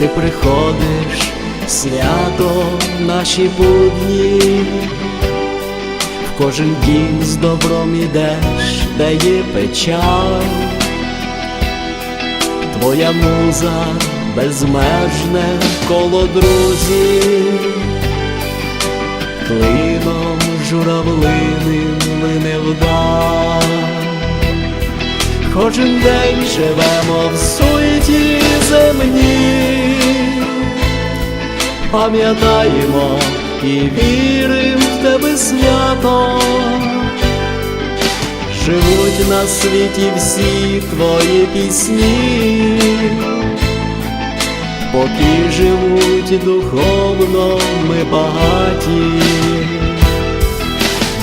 ти приходиш, свято в наші будні, в кожен дім з добром ідеш, де є печаль, твоя муза безмежне коло друзів, клином журавлиним не вдаль. Кожен день живемо в суеті земні, пам'ятаємо і віримо в тебе свято, живуть на світі всі твої пісні, поки живуть духовно ми багаті.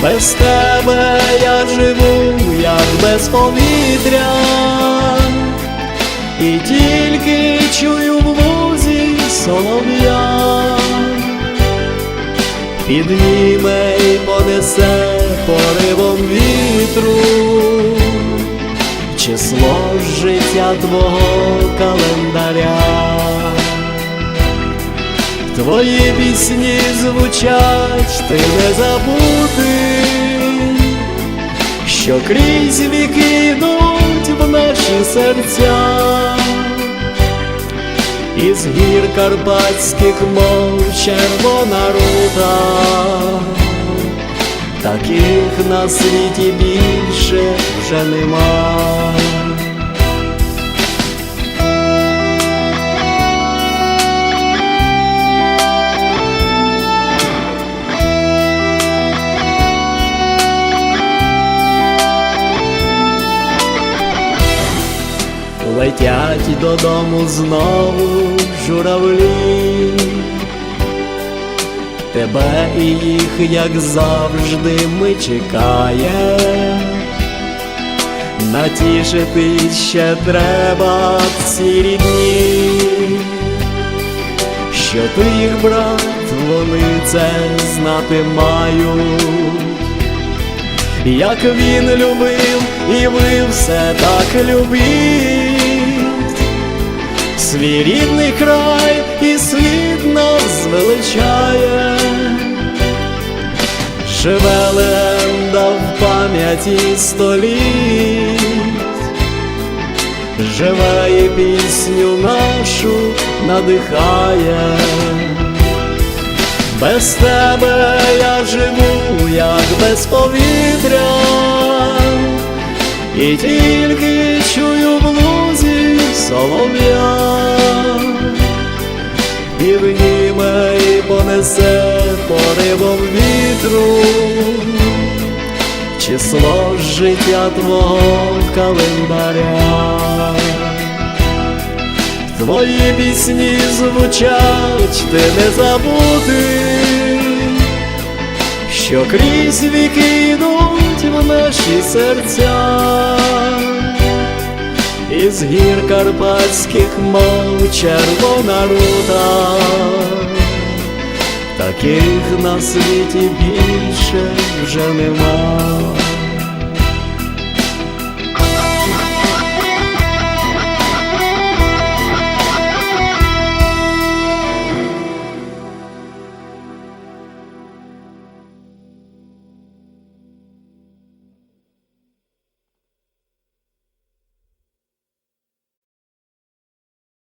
Без тебе я живу, як без повітря, і тільки чую в солов'я, підніме й понесе поривом вітру, число життя твого календаря. Твої пісні звучать, ти не забути, що крізь віки йдуть в наші серця, із гір карпатських мов червона рута, таких на світі більше вже нема. Летять додому знову журавлі, тебе і їх, як завжди, ми чекає, натішити ще треба ці рідні, що ти їх брат, вони це знати мають. Як він любив, і ви все так любіть, свій рідний край і світ нас звеличає, живе легенда в пам'яті століть, живе і пісню нашу надихає. Без тебе я живу, як без повітря, і тільки чую в солов'я, підніме і понесе поривом вітру, число життя твого календаря. Твої пісні звучать, ти не забути, що крізь віки йдуть в наші серця, із гір карпатських мов червона рута, таких на світі більше вже нема.